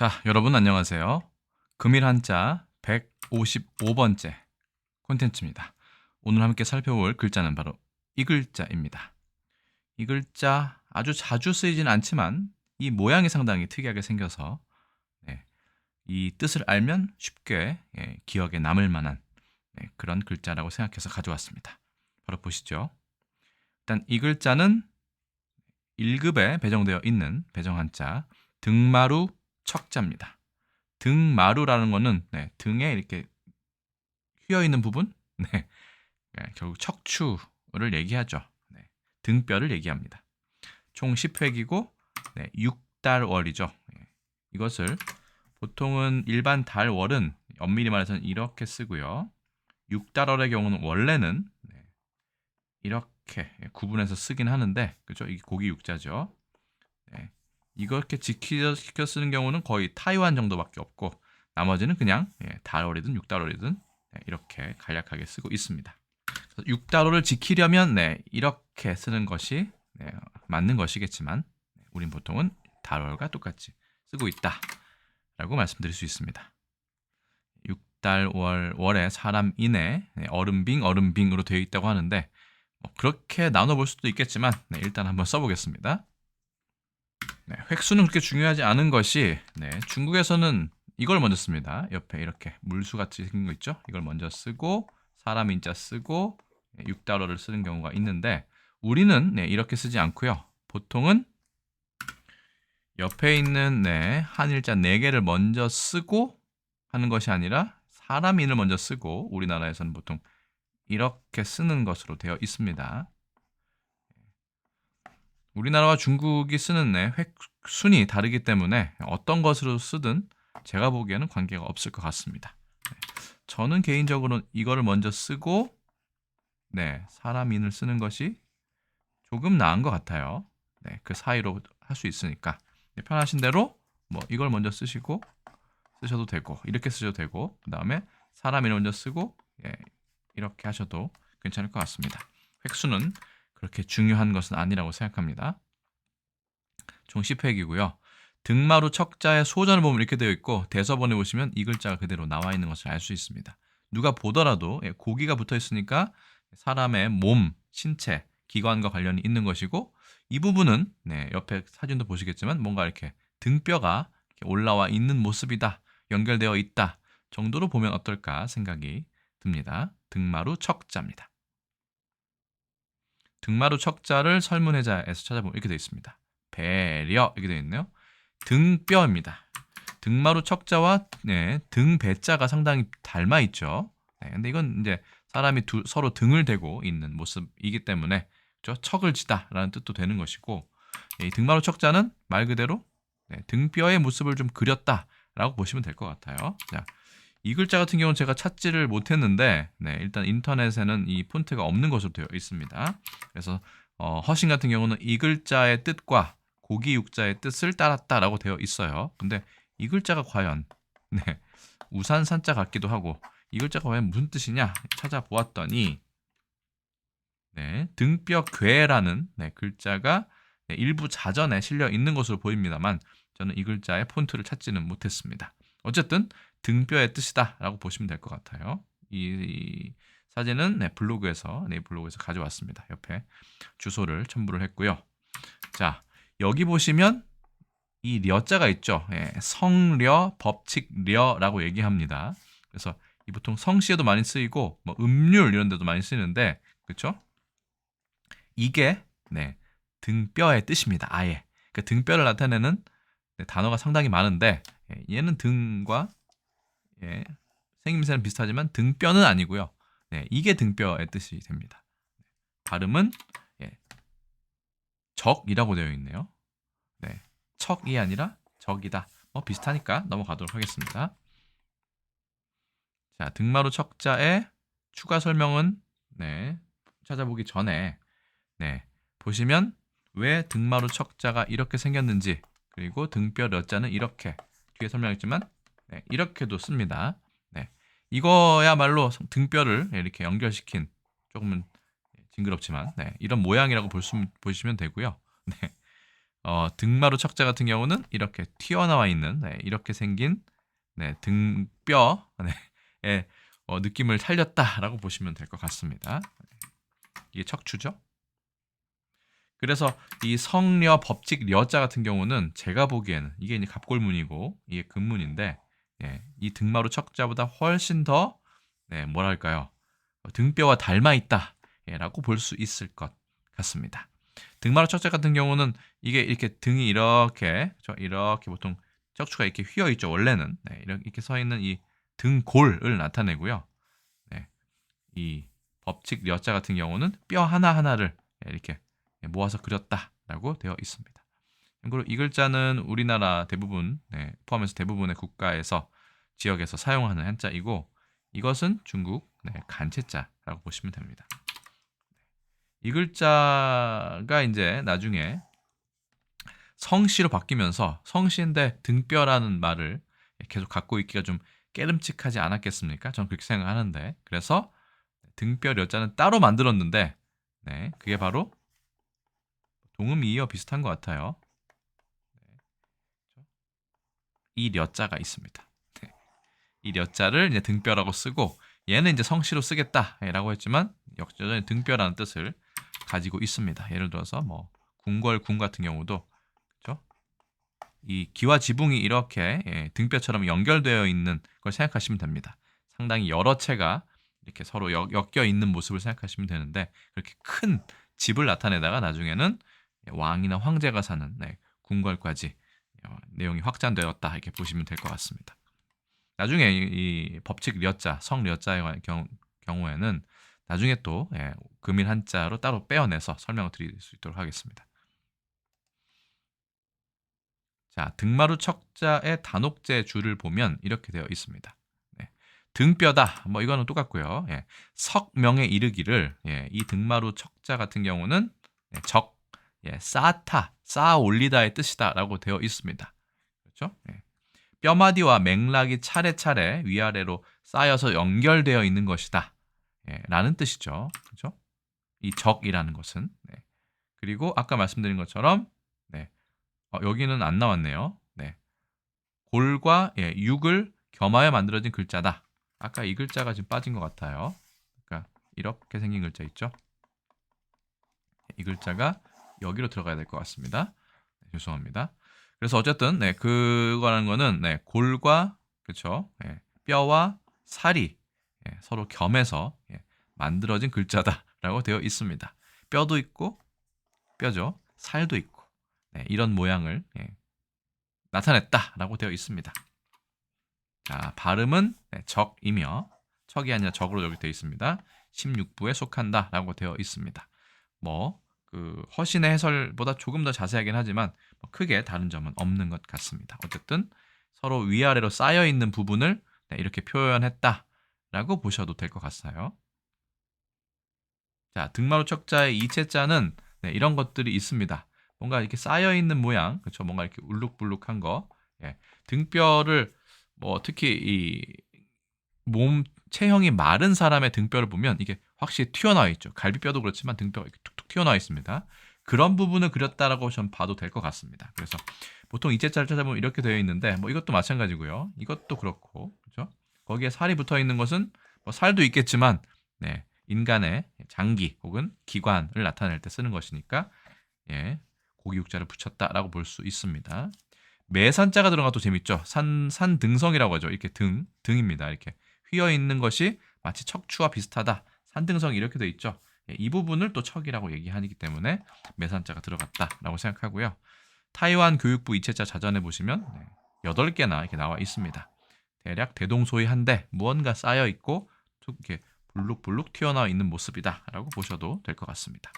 자, 여러분 안녕하세요. 금일 한자 155번째 콘텐츠입니다. 오늘 함께 살펴볼 글자는 바로 이 글자입니다. 이 글자 아주 자주 쓰이진 않지만 이 모양이 상당히 특이하게 생겨서 네, 이 뜻을 알면 쉽게 예, 기억에 남을 만한 네, 그런 글자라고 생각해서 가져왔습니다. 바로 보시죠. 일단 이 글자는 1급에 배정되어 있는 배정 한자 등마루 척자입니다. 등마루라는 거는 네, 등에 이렇게 휘어 있는 부분, 네, 네, 결국 척추를 얘기하죠. 네, 등뼈를 얘기합니다. 총 10획이고 네, 6달월이죠. 네, 이것을 보통은 일반 달월은 엄밀히 말해서는 이렇게 쓰고요. 6달월의 경우는 원래는 네, 이렇게 구분해서 쓰긴 하는데 그죠? 이게 고기 육자죠. 네, 이렇게 지켜 쓰는 경우는 거의 타이완 정도밖에 없고 나머지는 그냥 예, 달월이든 6달월이든 네, 이렇게 간략하게 쓰고 있습니다. 6달월을 지키려면 네, 이렇게 쓰는 것이 네, 맞는 것이겠지만 네, 우린 보통은 달월과 똑같이 쓰고 있다라고 말씀드릴 수 있습니다. 6달 월 월에 사람 인에 네, 얼음빙 얼음빙으로 되어 있다고 하는데 뭐 그렇게 나눠볼 수도 있겠지만 네, 일단 한번 써보겠습니다. 네, 획수는 그렇게 중요하지 않은 것이 네, 중국에서는 이걸 먼저 씁니다. 옆에 이렇게 물수 같이 생긴 거 있죠? 이걸 먼저 쓰고 사람 인자 쓰고 6달러를 쓰는 경우가 있는데 우리는 네, 이렇게 쓰지 않고요. 보통은 옆에 있는 네, 한일자 4개를 먼저 쓰고 하는 것이 아니라 사람 인을 먼저 쓰고 우리나라에서는 보통 이렇게 쓰는 것으로 되어 있습니다. 우리나라와 중국이 쓰는 네, 획순이 다르기 때문에 어떤 것으로 쓰든 제가 보기에는 관계가 없을 것 같습니다. 네, 저는 개인적으로 이거를 먼저 쓰고 네, 사람 인을 쓰는 것이 조금 나은 것 같아요. 네, 그 사이로 할 수 있으니까 네, 편하신 대로 뭐 이걸 먼저 쓰시고 쓰셔도 되고 이렇게 쓰셔도 되고 그 다음에 사람 인을 먼저 쓰고 예, 이렇게 하셔도 괜찮을 것 같습니다. 획수는 그렇게 중요한 것은 아니라고 생각합니다. 총 10획이고요. 등마루 척자의 소전을 보면 이렇게 되어 있고 대서번에 보시면 이 글자가 그대로 나와 있는 것을 알 수 있습니다. 누가 보더라도 예, 고기가 붙어 있으니까 사람의 몸, 신체, 기관과 관련이 있는 것이고 이 부분은 네, 옆에 사진도 보시겠지만 뭔가 이렇게 등뼈가 이렇게 올라와 있는 모습이다. 연결되어 있다. 정도로 보면 어떨까 생각이 듭니다. 등마루 척자입니다. 등마루 척자를 설문해자에서 찾아보면 이렇게 되어 있습니다. 배려 이렇게 되어 있네요. 등뼈입니다. 등마루 척자와 네, 등 배자가 상당히 닮아 있죠. 네, 근데 이건 이제 사람이 두, 서로 등을 대고 있는 모습이기 때문에 그렇죠? 척을 지다라는 뜻도 되는 것이고 이 등마루 척자는 말 그대로 네, 등뼈의 모습을 좀 그렸다라고 보시면 될 것 같아요. 자, 이 글자 같은 경우는 제가 찾지를 못했는데 네, 일단 인터넷에는 이 폰트가 없는 것으로 되어 있습니다. 그래서 어, 허신 같은 경우는 이 글자의 뜻과 고기 육자의 뜻을 따랐다라고 되어 있어요. 근데 이 글자가 과연 네, 우산 산자 같기도 하고 이 글자가 과연 무슨 뜻이냐 찾아보았더니 네, 등뼈 괴라는 네, 글자가 네, 일부 자전에 실려 있는 것으로 보입니다만 저는 이 글자의 폰트를 찾지는 못했습니다. 어쨌든 등뼈의 뜻이다라고 보시면 될 것 같아요. 이 사진은 네, 블로그에서 네 블로그에서 가져왔습니다. 옆에 주소를 첨부를 했고요. 자 여기 보시면 이 려자가 있죠. 예, 성려, 법칙려라고 얘기합니다. 그래서 이 보통 성씨에도 많이 쓰이고 뭐 음률 이런 데도 많이 쓰이는데 그렇죠? 이게 네, 등뼈의 뜻입니다. 아예 그 등뼈를 나타내는 네, 단어가 상당히 많은데 예, 얘는 등과 예, 생김새는 비슷하지만 등뼈는 아니고요. 네, 이게 등뼈의 뜻이 됩니다. 발음은 예, 적이라고 되어 있네요. 네, 척이 아니라 적이다. 뭐 비슷하니까 넘어가도록 하겠습니다. 자, 등마루 척자의 추가 설명은 네, 찾아보기 전에 네, 보시면 왜 등마루 척자가 이렇게 생겼는지 그리고 등뼈 려자는 이렇게 뒤에 설명했지만 네, 이렇게도 씁니다. 네, 이거야말로 등뼈를 이렇게 연결시킨 조금은 징그럽지만 네, 이런 모양이라고 볼 수, 보시면 되고요. 네, 어, 등마루 척자 같은 경우는 이렇게 튀어나와 있는 네, 이렇게 생긴 네, 등뼈 네, 의 어, 느낌을 살렸다라고 보시면 될 것 같습니다. 이게 척추죠. 그래서 이 성려 법칙 려자 같은 경우는 제가 보기에는 이게 이제 갑골문이고 이게 금문인데 예, 이 등마루 척자보다 훨씬 더 네, 뭐랄까요 등뼈와 닮아 있다라고 볼 수 있을 것 같습니다. 등마루 척자 같은 경우는 이게 이렇게 등이 이렇게 저 이렇게 보통 척추가 이렇게 휘어 있죠 원래는 네, 이렇게 서 있는 이 등골을 나타내고요. 네, 이 법칙 려자 같은 경우는 뼈 하나 하나를 이렇게 모아서 그렸다라고 되어 있습니다. 그리고 이 글자는 우리나라 대부분 네, 포함해서 대부분의 국가에서 지역에서 사용하는 한자이고 이것은 중국 네, 간체자라고 보시면 됩니다. 이 글자가 이제 나중에 성씨로 바뀌면서 성씨인데 등뼈라는 말을 계속 갖고 있기가 좀 깨름칙하지 않았겠습니까? 저는 그렇게 생각하는데 그래서 등뼈 려자는 따로 만들었는데 네, 그게 바로 동음 이어 비슷한 것 같아요. 네. 이 려자가 있습니다. 네. 이 려자를 이제 등뼈라고 쓰고 얘는 이제 성씨로 쓰겠다라고 했지만 역전히 등뼈라는 뜻을 가지고 있습니다. 예를 들어서 뭐 궁궐궁 같은 경우도 그렇죠? 이 기와 지붕이 이렇게 예, 등뼈처럼 연결되어 있는 걸 생각하시면 됩니다. 상당히 여러 채가 이렇게 서로 엮여 있는 모습을 생각하시면 되는데 그렇게 큰 집을 나타내다가 나중에는 왕이나 황제가 사는 네, 궁궐까지 어, 내용이 확장되었다 이렇게 보시면 될 것 같습니다. 나중에 이, 이 법칙 려자, 성 려자의 경우, 경우에는 나중에 또 예, 금일 한자로 따로 빼어내서 설명을 드릴 수 있도록 하겠습니다. 자, 등마루 척자의 단옥제 줄을 보면 이렇게 되어 있습니다. 네. 등뼈다. 뭐 이거는 똑같고요. 예. 석명에 이르기를 예, 이 등마루 척자 같은 경우는 예, 적 예, 쌓다, 쌓아 올리다의 뜻이다라고 되어 있습니다. 그렇죠? 예. 뼈마디와 맥락이 차례차례 위아래로 쌓여서 연결되어 있는 것이다. 예, 라는 뜻이죠. 그렇죠? 이 적이라는 것은. 네. 그리고 아까 말씀드린 것처럼 네. 어, 여기는 안 나왔네요. 네. 골과 예, 육을 겸하여 만들어진 글자다. 아까 이 글자가 지금 빠진 것 같아요. 그러니까 이렇게 생긴 글자 있죠? 이 글자가 여기로 들어가야 될 것 같습니다. 네, 죄송합니다. 그래서 어쨌든 네, 그거라는 거는 네, 골과 그렇죠, 네, 뼈와 살이 예, 서로 겸해서 예, 만들어진 글자다라고 되어 있습니다. 뼈도 있고 뼈죠, 살도 있고 네, 이런 모양을 예, 나타냈다라고 되어 있습니다. 자, 발음은 네, 적이며 척이 아니라 적으로 여기 되어 있습니다. 16부에 속한다라고 되어 있습니다. 뭐 그 허신의 해설보다 조금 더 자세하긴 하지만 뭐 크게 다른 점은 없는 것 같습니다. 어쨌든 서로 위아래로 쌓여 있는 부분을 네, 이렇게 표현했다라고 보셔도 될 것 같아요. 자, 등마루 척자의 이체자는 네, 이런 것들이 있습니다. 뭔가 이렇게 쌓여 있는 모양, 그렇죠? 뭔가 이렇게 울룩불룩한 거. 예. 등뼈를 뭐 특히 이 몸 체형이 마른 사람의 등뼈를 보면 이게 확실히 튀어나와 있죠. 갈비뼈도 그렇지만 등뼈가 이렇게 툭툭 튀어나와 있습니다. 그런 부분을 그렸다라고 좀 봐도 될 것 같습니다. 그래서 보통 이제자를 찾아보면 이렇게 되어 있는데 뭐 이것도 마찬가지고요. 이것도 그렇고 그렇죠? 거기에 살이 붙어 있는 것은 뭐 살도 있겠지만 네, 인간의 장기 혹은 기관을 나타낼 때 쓰는 것이니까 예, 고기 육자를 붙였다라고 볼 수 있습니다. 매산자가 들어가도 재밌죠. 산, 산 등성이라고 하죠. 이렇게 등, 등입니다. 이렇게 휘어 있는 것이 마치 척추와 비슷하다. 산등성이 이렇게 되어 있죠. 예, 이 부분을 또 척이라고 얘기하기 때문에 매산자가 들어갔다라고 생각하고요. 타이완 교육부 이체자 자전에 보시면 8개나 이렇게 나와 있습니다. 대략 대동소이 한데 무언가 쌓여 있고 이렇게 불룩불룩 튀어나와 있는 모습이다라고 보셔도 될 것 같습니다.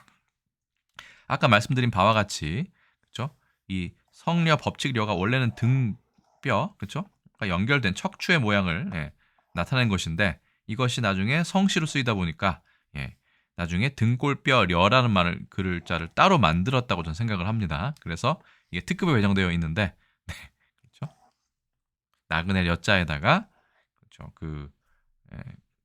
아까 말씀드린 바와 같이 그렇죠? 이 성려 법칙려가 원래는 등뼈 그렇죠? 연결된 척추의 모양을 예, 나타낸 것인데 이것이 나중에 성씨로 쓰이다 보니까 예, 나중에 등골뼈 려라는 말을 글자를 따로 만들었다고 저는 생각을 합니다. 그래서 이게 특급에 배정되어 있는데 네, 그렇죠? 나그네 려자에다가 그렇죠? 그 예,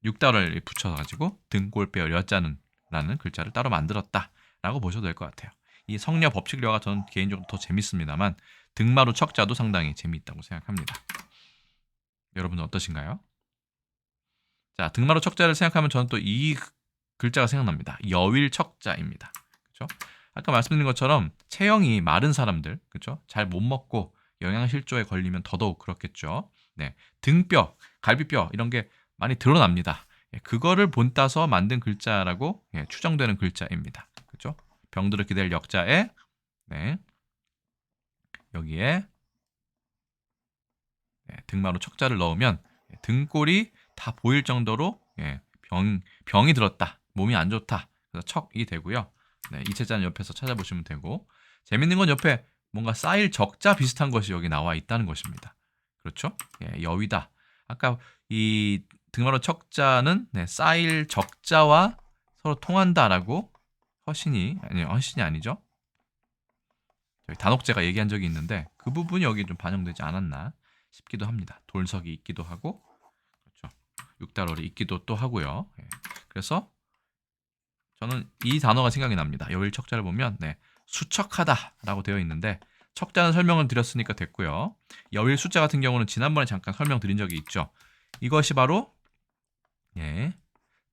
육달을 붙여 가지고 등골뼈 려자는 라는 글자를 따로 만들었다라고 보셔도 될 것 같아요. 이 성려 법칙려가 저는 개인적으로 더 재밌습니다만 등마루 척자도 상당히 재미있다고 생각합니다. 여러분은 어떠신가요? 자, 등마루 척자를 생각하면 저는 또 이 글자가 생각납니다. 여윌 척자입니다. 그렇죠? 아까 말씀드린 것처럼 체형이 마른 사람들, 그렇죠? 잘 못 먹고 영양실조에 걸리면 더더욱 그렇겠죠. 네, 등뼈, 갈비뼈 이런 게 많이 드러납니다. 예, 그거를 본따서 만든 글자라고 예, 추정되는 글자입니다. 그렇죠? 병들을 기댈 역자에 네, 여기에 네, 등마루 척자를 넣으면 예, 등골이 다 보일 정도로 예, 병 병이 들었다, 몸이 안 좋다. 그래서 척이 되고요. 네, 이체자는 옆에서 찾아보시면 되고 재밌는 건 옆에 뭔가 쌓일 적자 비슷한 것이 여기 나와 있다는 것입니다. 그렇죠? 예, 여위다. 아까 이 등마루 척자는 네, 쌓일 적자와 서로 통한다라고 허신이 아니 허신이 아니죠. 저희 단옥제가 얘기한 적이 있는데 그 부분이 여기 좀 반영되지 않았나 싶기도 합니다. 돌석이 있기도 하고 그렇죠. 육달월이 있기도 또 하고요. 예. 그래서 저는 이 단어가 생각이 납니다. 여일 척자를 보면 네, 수척하다라고 되어 있는데 척자는 설명을 드렸으니까 됐고요. 여일 숫자 같은 경우는 지난번에 잠깐 설명드린 적이 있죠. 이것이 바로 예,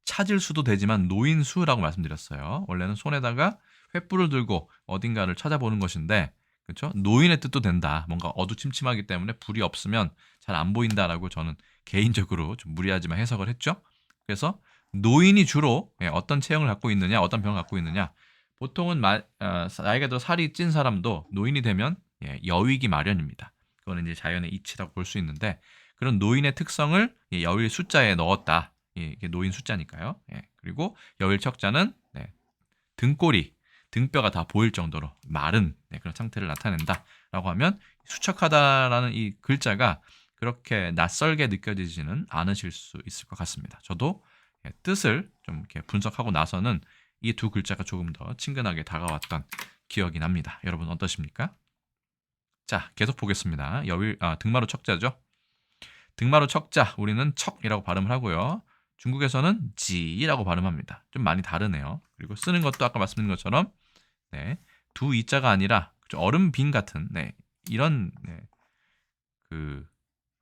찾을 수도 되지만 노인 수라고 말씀드렸어요. 원래는 손에다가 횃불을 들고 어딘가를 찾아보는 것인데 그렇죠? 노인의 뜻도 된다. 뭔가 어두침침하기 때문에 불이 없으면 잘 안 보인다라고 저는 개인적으로 좀 무리하지만 해석을 했죠. 그래서 노인이 주로 예, 어떤 체형을 갖고 있느냐, 어떤 병을 갖고 있느냐. 보통은 마, 어, 나이가 더 살이 찐 사람도 노인이 되면 예, 여위기 마련입니다. 그거는 이제 자연의 이치라고 볼 수 있는데 그런 노인의 특성을 예, 여일 숫자에 넣었다. 예, 이게 노인 숫자니까요. 예, 그리고 여일 척자는 네, 등골이 등뼈가 다 보일 정도로 마른 네, 그런 상태를 나타낸다라고 하면 수척하다라는 이 글자가 그렇게 낯설게 느껴지지는 않으실 수 있을 것 같습니다. 저도 예, 뜻을 좀 이렇게 분석하고 나서는 이 두 글자가 조금 더 친근하게 다가왔던 기억이 납니다. 여러분 어떠십니까? 자, 계속 보겠습니다. 여일 아, 등마루 척자죠. 등마루 척자 우리는 척이라고 발음을 하고요. 중국에서는 지라고 발음합니다. 좀 많이 다르네요. 그리고 쓰는 것도 아까 말씀드린 것처럼 네, 두 이자가 아니라 그죠? 얼음 빈 같은 네, 이런 네, 그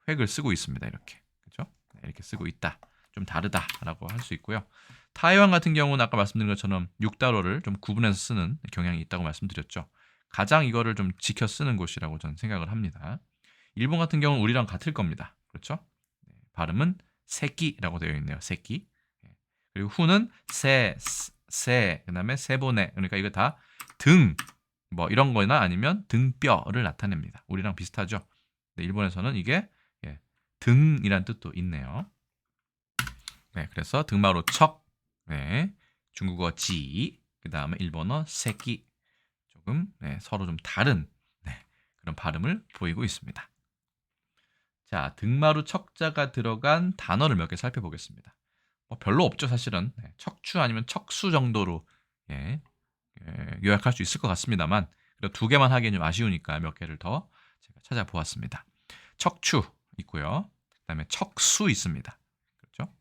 획을 쓰고 있습니다. 이렇게 그죠? 네, 이렇게 쓰고 있다. 좀 다르다라고 할 수 있고요. 타이완 같은 경우는 아까 말씀드린 것처럼 육달어를 좀 구분해서 쓰는 경향이 있다고 말씀드렸죠. 가장 이거를 좀 지켜 쓰는 곳이라고 저는 생각을 합니다. 일본 같은 경우는 우리랑 같을 겁니다. 그렇죠? 네, 발음은 새끼라고 되어 있네요. 새끼. 예. 그리고 후는 세, 세, 그다음에 세보네. 그러니까 이거 다 등, 뭐 이런 거나 아니면 등뼈를 나타냅니다. 우리랑 비슷하죠. 네, 일본에서는 이게 예, 등이란 뜻도 있네요. 네, 그래서 등마로 척, 네, 중국어 지, 그 다음에 일본어 새끼 조금 네, 서로 좀 다른 네, 그런 발음을 보이고 있습니다. 자, 등마루 척자가 들어간 단어를 몇 개 살펴보겠습니다. 뭐 별로 없죠, 사실은. 네, 척추 아니면 척수 정도로 예, 예, 요약할 수 있을 것 같습니다만 그래도 두 개만 하기엔 좀 아쉬우니까 몇 개를 더 제가 찾아보았습니다. 척추 있고요. 그다음에 척수 있습니다. 그렇죠?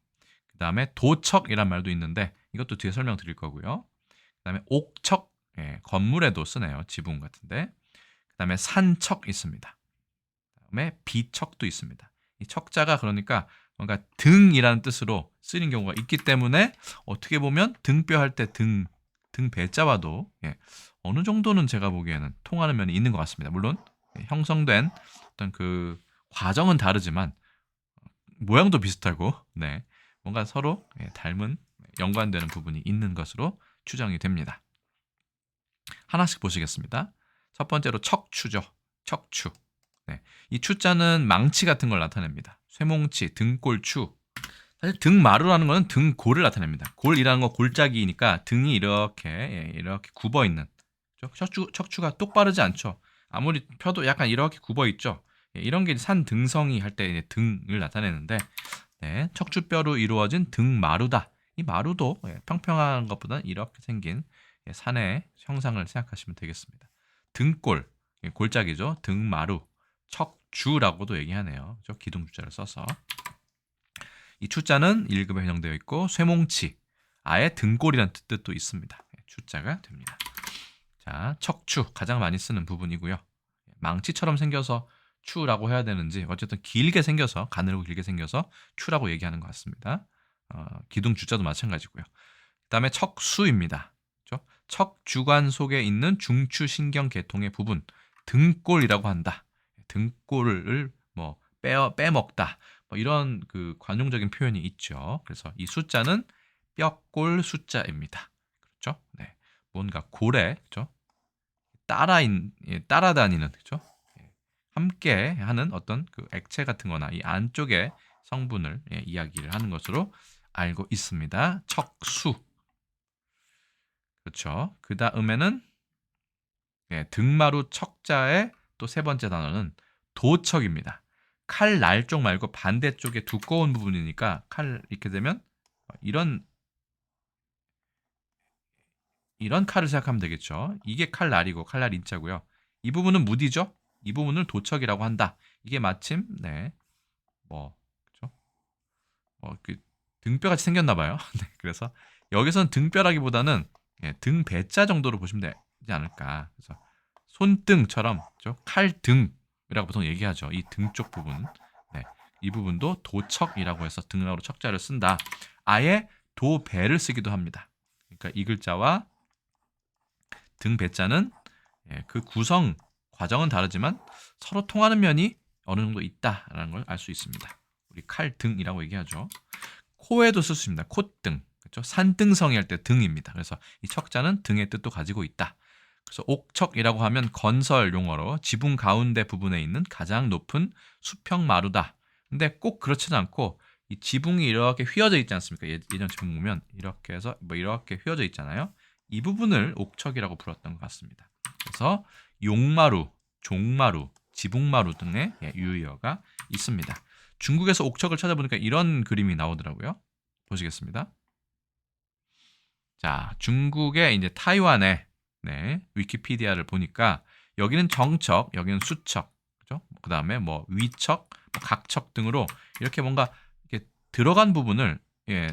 그다음에 도척이란 말도 있는데 이것도 뒤에 설명드릴 거고요. 그다음에 옥척 예, 건물에도 쓰네요. 지붕 같은데. 그다음에 산척 있습니다. 그다음에 비척도 있습니다. 이 척자가 그러니까 뭔가 등이라는 뜻으로 쓰이는 경우가 있기 때문에 어떻게 보면 등뼈 할 때 등, 등 배자와도 예, 어느 정도는 제가 보기에는 통하는 면이 있는 것 같습니다. 물론 예, 형성된 어떤 그 과정은 다르지만 어, 모양도 비슷하고 네, 뭔가 서로 예, 닮은 연관되는 부분이 있는 것으로 추정이 됩니다. 하나씩 보시겠습니다. 첫 번째로 척추죠. 척추. 네. 이 추자는 망치 같은 걸 나타냅니다. 쇠몽치, 등골추. 사실 등마루라는 거는 등골을 나타냅니다. 골이라는 거 골짜기니까 등이 이렇게 예, 이렇게 굽어 있는 척추 척추가 똑바르지 않죠. 아무리 펴도 약간 이렇게 굽어 있죠. 예, 이런 게 산 등성이 할 때 등을 나타내는데 네, 척추뼈로 이루어진 등마루다. 이 마루도 예, 평평한 것보다는 이렇게 생긴 예, 산의 형상을 생각하시면 되겠습니다. 등골, 예, 골짜기죠. 등마루, 척주라고도 얘기하네요. 그렇죠? 기둥주자를 써서 이 추자는 1급에 해당되어 있고 쇠몽치, 아예 등골이라는 뜻도 있습니다. 예, 추자가 됩니다. 자, 척추 가장 많이 쓰는 부분이고요. 망치처럼 생겨서 추라고 해야 되는지 어쨌든 길게 생겨서 가늘고 길게 생겨서 추라고 얘기하는 것 같습니다. 어, 기둥 주자도 마찬가지고요. 그다음에 척수입니다. 그렇죠? 척주관 속에 있는 중추 신경 계통의 부분 등골이라고 한다. 등골을 뭐 빼어 빼먹다. 뭐 이런 그 관용적인 표현이 있죠. 그래서 이 숫자는 뼈골 숫자입니다. 그렇죠? 네. 뭔가 골에 그렇죠? 따라 인, 예, 따라다니는 그렇죠? 예, 함께 하는 어떤 그 액체 같은 거나 이 안쪽의 성분을 예, 이야기를 하는 것으로 알고 있습니다. 척수. 그렇죠. 그 다음에는 예, 등마루 척자의 또 세 번째 단어는 도척입니다. 칼 날 쪽 말고 반대쪽에 두꺼운 부분이니까 칼 이렇게 되면 이런 이런 칼을 생각하면 되겠죠. 이게 칼날이고 칼날 인자고요. 이 부분은 무디죠. 이 부분을 도척이라고 한다. 이게 마침 네. 뭐 그렇죠? 뭐그 등뼈 같이 생겼나 봐요. 네. 그래서 여기서는 등뼈라기보다는 예, 등 배자 정도로 보시면 되지 않을까. 그래서 손등처럼 그렇죠? 칼등이라고 보통 얘기하죠. 이 등 쪽 부분. 네. 이 부분도 도척이라고 해서 등으로 척자를 쓴다. 아예 도배를 쓰기도 합니다. 그러니까 이 글자와 등 배자는 예, 그 구성 과정은 다르지만 서로 통하는 면이 어느 정도 있다라는 걸 알 수 있습니다. 우리 칼등이라고 얘기하죠. 코에도 쓸 수 있습니다. 콧등. 그렇죠? 산등성이 할 때 등입니다. 그래서 이 척자는 등의 뜻도 가지고 있다. 그래서 옥척이라고 하면 건설 용어로 지붕 가운데 부분에 있는 가장 높은 수평 마루다. 근데 꼭 그렇지는 않고 이 지붕이 이렇게 휘어져 있지 않습니까? 예- 예전 지붕 보면 이렇게 해서 뭐 이렇게 휘어져 있잖아요. 이 부분을 옥척이라고 불렀던 것 같습니다. 그래서 용마루, 종마루, 지붕마루 등의 예, 유의어가 있습니다. 중국에서 옥척을 찾아보니까 이런 그림이 나오더라고요. 보시겠습니다. 자, 중국의 이제 타이완의 네, 위키피디아를 보니까 여기는 정척, 여기는 수척, 그죠? 그 다음에 뭐 위척, 뭐 각척 등으로 이렇게 뭔가 이렇게 들어간 부분을 예,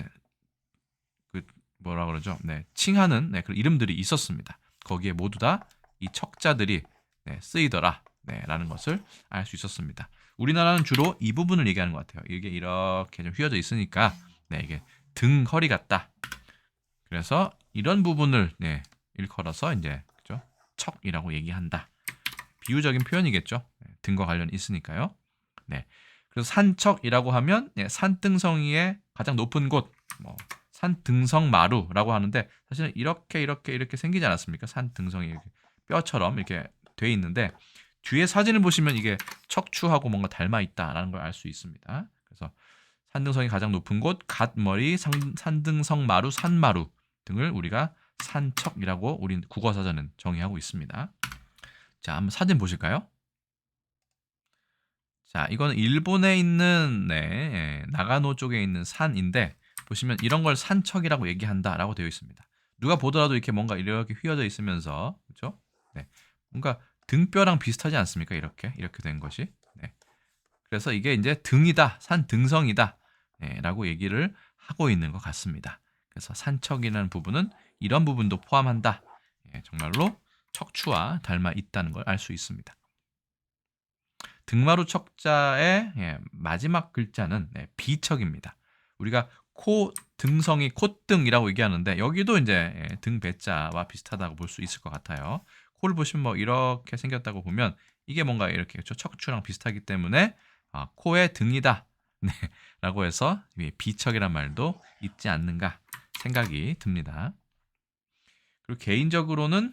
그 뭐라 그러죠? 네, 칭하는 네, 그런 이름들이 있었습니다. 거기에 모두 다 이 척자들이 네, 쓰이더라, 네, 라는 것을 알 수 있었습니다. 우리나라는 주로 이 부분을 얘기하는 것 같아요. 이게 이렇게 좀 휘어져 있으니까 네, 이게 등 허리 같다. 그래서 이런 부분을 네, 일컬어서 이제 그죠? 척이라고 얘기한다. 비유적인 표현이겠죠. 네, 등과 관련이 있으니까요. 네. 그래서 산척이라고 하면 네, 산등성이의 가장 높은 곳, 뭐 산등성 마루라고 하는데 사실은 이렇게 이렇게 이렇게 생기지 않았습니까? 산등성이 이렇게 뼈처럼 이렇게 돼 있는데 뒤에 사진을 보시면 이게 척추하고 뭔가 닮아 있다라는 걸 알 수 있습니다. 그래서 산등성이 가장 높은 곳, 갓머리, 산, 산등성 마루, 산마루 등을 우리가 산척이라고 우리 국어사전은 정의하고 있습니다. 자, 한번 사진 보실까요? 자, 이거는 일본에 있는 네, 예, 나가노 쪽에 있는 산인데 보시면 이런 걸 산척이라고 얘기한다라고 되어 있습니다. 누가 보더라도 이렇게 뭔가 이렇게 휘어져 있으면서 그렇죠? 네. 뭔가 등뼈랑 비슷하지 않습니까? 이렇게 이렇게 된 것이. 네. 그래서 이게 이제 등이다, 산 등성이다, 네, 라고 얘기를 하고 있는 것 같습니다. 그래서 산척이라는 부분은 이런 부분도 포함한다. 예, 정말로 척추와 닮아 있다는 걸 알 수 있습니다. 등마루 척자의 예, 마지막 글자는 네, 비척입니다. 우리가 코 등성이 콧등이라고 얘기하는데 여기도 이제 예, 등 배자와 비슷하다고 볼 수 있을 것 같아요. 코를 보시면 뭐 이렇게 생겼다고 보면 이게 뭔가 이렇게? 척추랑 비슷하기 때문에 아, 코의 등이다. 네, 라고 해서 이 비척이란 말도 있지 않는가 생각이 듭니다. 그리고 개인적으로는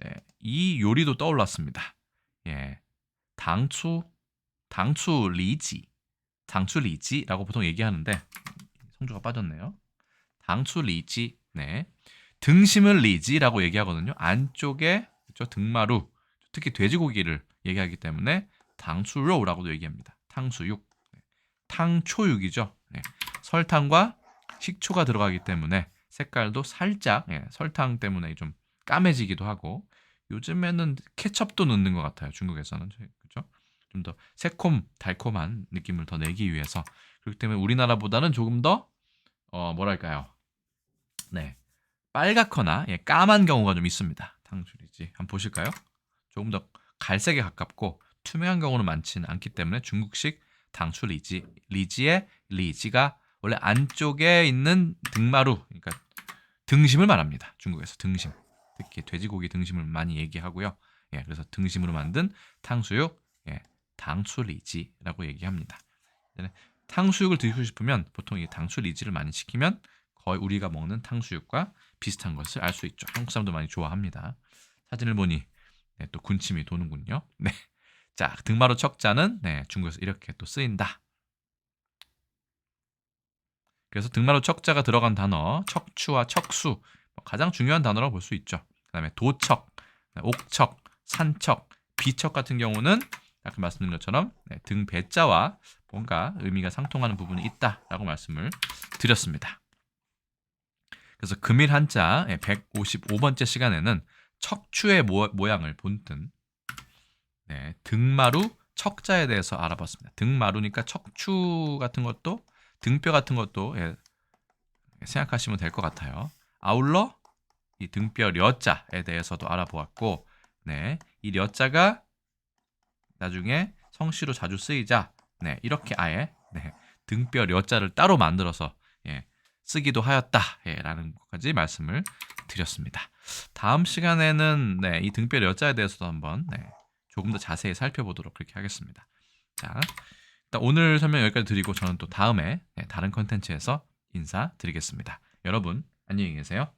네, 이 요리도 떠올랐습니다. 예, 당추 당추 리지, 당추 리지라고 보통 얘기하는데 성조가 빠졌네요. 당추 리지, 네, 등심을 리지라고 얘기하거든요. 안쪽에 그렇죠? 등마루, 특히 돼지고기를 얘기하기 때문에 당추로우라고도 얘기합니다. 탕수육, 네. 탕초육이죠. 네. 설탕과 식초가 들어가기 때문에 색깔도 살짝 예, 설탕 때문에 좀 까매지기도 하고 요즘에는 케첩도 넣는 것 같아요. 중국에서는 그렇죠? 좀 더 새콤 달콤한 느낌을 더 내기 위해서 그렇기 때문에 우리나라보다는 조금 더 어, 뭐랄까요? 네 빨갛거나 예, 까만 경우가 좀 있습니다. 탕수리지. 한번 보실까요? 조금 더 갈색에 가깝고 투명한 경우는 많지는 않기 때문에 중국식 당수 리지. 리지의 리지가 원래 안쪽에 있는 등마루, 그러니까 등심을 말합니다. 중국에서 등심. 특히 돼지고기 등심을 많이 얘기하고요. 예, 그래서 등심으로 만든 탕수육, 예, 당수리지라고 얘기합니다. 네, 탕수육을 드시고 싶으면 보통 이 당수리지를 많이 시키면 거의 우리가 먹는 탕수육과 비슷한 것을 알 수 있죠. 한국 사람도 많이 좋아합니다. 사진을 보니 네, 또 군침이 도는군요. 네. 자, 등마루 척자는 네, 중국에서 이렇게 또 쓰인다. 그래서 등마루 척자가 들어간 단어 척추와 척수 뭐 가장 중요한 단어라고 볼 수 있죠. 그다음에 도척, 네, 옥척, 산척, 비척 같은 경우는 아까 말씀드린 것처럼 네, 등 배자와 뭔가 의미가 상통하는 부분이 있다라고 말씀을 드렸습니다. 그래서 금일 한자 155번째 시간에는 척추의 모, 모양을 본뜬 네, 등마루 척자에 대해서 알아봤습니다. 등마루니까 척추 같은 것도 등뼈 같은 것도 예, 생각하시면 될 것 같아요. 아울러 이 등뼈 려자에 대해서도 알아보았고, 네, 이 려자가 나중에 성씨로 자주 쓰이자, 네, 이렇게 아예 네, 등뼈 려자를 따로 만들어서 예, 쓰기도 하였다라는 것까지 말씀을 드렸습니다. 다음 시간에는 네, 이 등뼈 려자에 대해서도 한번 네, 조금 더 자세히 살펴보도록 그렇게 하겠습니다. 자, 일단 오늘 설명 여기까지 드리고 저는 또 다음에 네, 다른 컨텐츠에서 인사드리겠습니다. 여러분 안녕히 계세요.